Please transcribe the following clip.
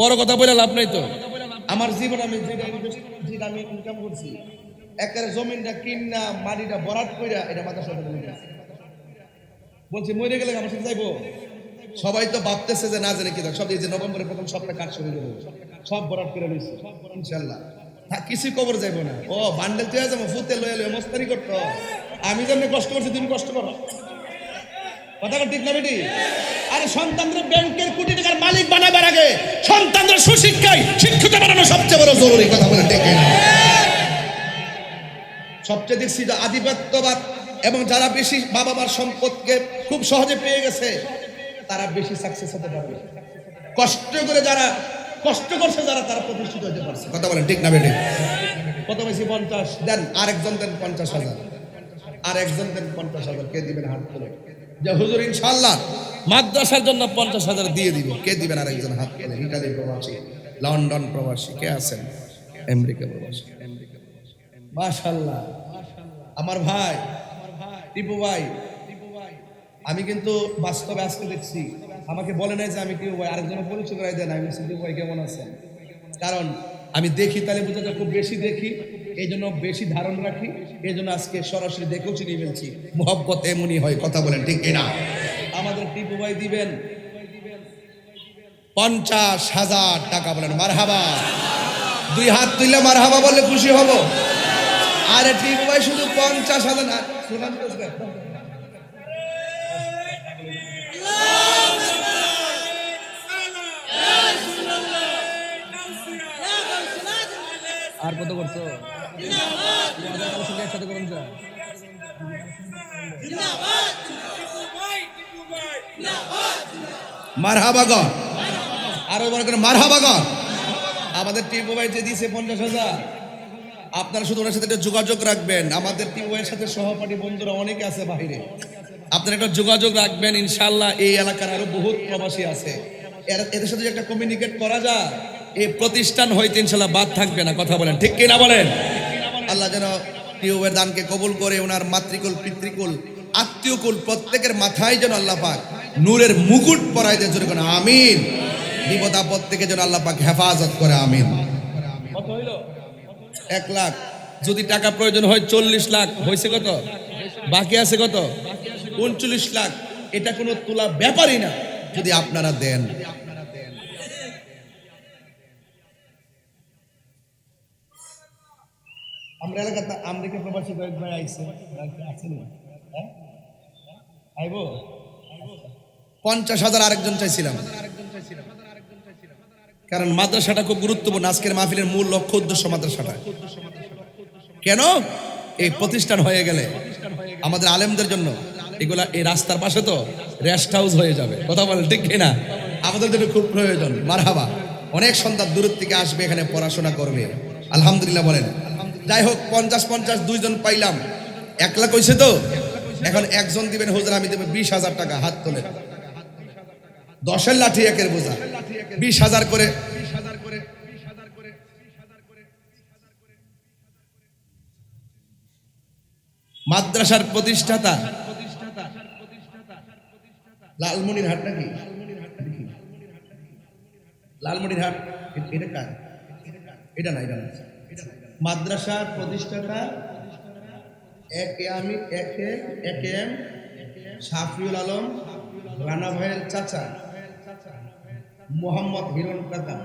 বড় কথা বলে লাভ নাই তো। আমার জীবন আমি যেটা যেটা আমি ইনকাম করছি, একেবারে জমিনটা কিনা, মাটিটা বরাট কইরা এটা সাথে বলে বলছি, মরে গেলে আমার সাথে যাইবো? সবাই তো ভাবতেছে যে না জানে কি সব এই যে নভেম্বরের প্রথম সপ্তাহে কাজ শুরু করব। সব বরাট করে রয়েছে ইনশাল্লাহ হ্যাঁ কিছু কবর যাইবো না। ও, বান্ডেল তুই যাব, ফুতে লয়ে লয়ে মস্তানি করতো। আমি যেমনি কষ্ট করছি, তুমি কষ্ট করো। কথাটা ঠিক না বেটি? আরে সন্তানদের ব্যাংকের কোটি টাকার মালিক বানাবার আগে সন্তানদের সুশিক্ষায় শিক্ষিত বানানো সবচেয়ে বড় জরুরি কথা বলে ডেকে না সবচেয়ে দেখছি যে আধিপত্যবাদ এবং যারা বেশি বাবা মার সম্পদকে খুব সহজে পেয়ে গেছে, তারা বেশি সাকসেস হতে পারবে। কষ্ট করে যারা, কষ্ট করছে যারা, তারা প্রতিষ্ঠিত হতে পারছে। কথা বলেন, ঠিক না বেটি? কত বেশি পঞ্চাশ। দেন, আরেকজন দেন পঞ্চাশ হাজার। আর একজন দেন পঞ্চাশ হাজার। কে দিবেন হাত তুলে? যে হুজুর ইনশাল্লাহ মাদ্রাসার জন্য পঞ্চাশ হাজার দিয়ে দিব। কে দিবেন আর একজন হাত তুলে? ইটালি প্রবাসী, লন্ডন প্রবাসী, কে আছেন? আমেরিকা প্রবাসী। মাশাল্লাহ আমার ভাই, টিপু ভাই, আমি কিন্তু বাস্তবে আজকে দেখছি। আমাকে বলে নাই যে আমি টিপু ভাই, আরেকজনের পরিচয় করাই দেন। আমি টিপু ভাই কেমন আছেন? কারণ আমি দেখি তাহলে বোঝা যায় খুব বেশি দেখি। এই জন্য বেশি ধারণ রাখি। এই জন্য আজকে সরাসরি দেখেও চিনি ফেলছি। মোহব্বত এমনই হয় কথা বলেন, ঠিক কিনা? আমাদের টিপু ভাই দিবেন। পঞ্চাশ হাজার টাকা বলেন, মারহাবা। দুই হাত তুললে মারহাবা বললে খুশি হব। আরে টিপু ভাই শুধু পঞ্চাশ হাজার না আর কত করছ? একসাথে করুন যা আরও বড় করে মারহাবা আমাদের টিপু যে দিয়েছে পঞ্চাশ হাজার। আপনারা শুধু ওনার সাথে একটা যোগাযোগ রাখবেন। আমাদের টিপু ভাইয়ের সাথে সহপাঠী বন্ধুরা অনেকে আছে বাইরে আপনারা একটা যোগাযোগ রাখবেন ইনশাল্লাহ এই এলাকার আরও বহুত প্রবাসী আছে। এদের সাথে যদি একটা কমিউনিকেট করা যায়, এই প্রতিষ্ঠান হইতে ইনশাল্লাহ বাদ থাকবে না। কথা বলেন। ঠিক কিনা বলেন? আল্লাহ যেন টিউবের দানকে কবুল করে, ওনার মাতৃকুল, পিতৃকুল, আত্মীয়কুল প্রত্যেকের মাথায় যেন আল্লাহ পাক নূরের মুকুট পরাই দেয় জোরে কোন আমিন। বিপদ আপদ থেকে যেন আল্লাহ পাক হেফাজত করে, আমিন। এক লাখ, যদি টাকা প্রয়োজন হয় চল্লিশ লাখ, হয়েছে কত? বাকি আছে কত? উনচল্লিশ লাখ। এটা কোনো তোলা ব্যাপারই না, যদি আপনারা দেন। আমরা এলাকাতে আমেরিকা প্রবাসী কয়েক ভাই আইছে? আছেন হ্যাঁ? পঞ্চাশ হাজার আরেকজন চাইছিলাম। কারণ মাদ্রাসাটা খুব গুরুত্বপূর্ণ। আজকের মাহফিলের মূল লক্ষ্য, উদ্দেশ্য মাদ্রাসাটা। কেন? এই প্রতিষ্ঠান হয়ে গেলে। আমাদের আলেমদের জন্য। এগুলা এই রাস্তার পাশে তো রেস্ট হাউস হয়ে যাবে। কথা বলেন, ঠিক কিনা? আমাদের জন্য খুব প্রয়োজন। মারহাবা। অনেক সন্তান দূরের থেকে আসবে এখানে পড়াশোনা করবে। আলহামদুলিল্লাহ বলেন। যাই হোক, পঞ্চাশ পঞ্চাশ দুইজন পাইলাম। এক লাখ হয়েছে তো? এখন একজন দিবেন হুজুর, আমি দেবো বিশ হাজার টাকা, হাত তোলে দশের লাঠি একের বোঝা। বিশ হাজার করে। মাদ্রাসার প্রতিষ্ঠাতা। লালমনির হাট নাকি? লালমনির হাট। এটা কার? এটা না এটা না। মাদ্রাসার প্রতিষ্ঠাতা আমি এম শাফিউল আলম রানা ভাইয়ের চাচা মোহাম্মদ হিরণ কাকা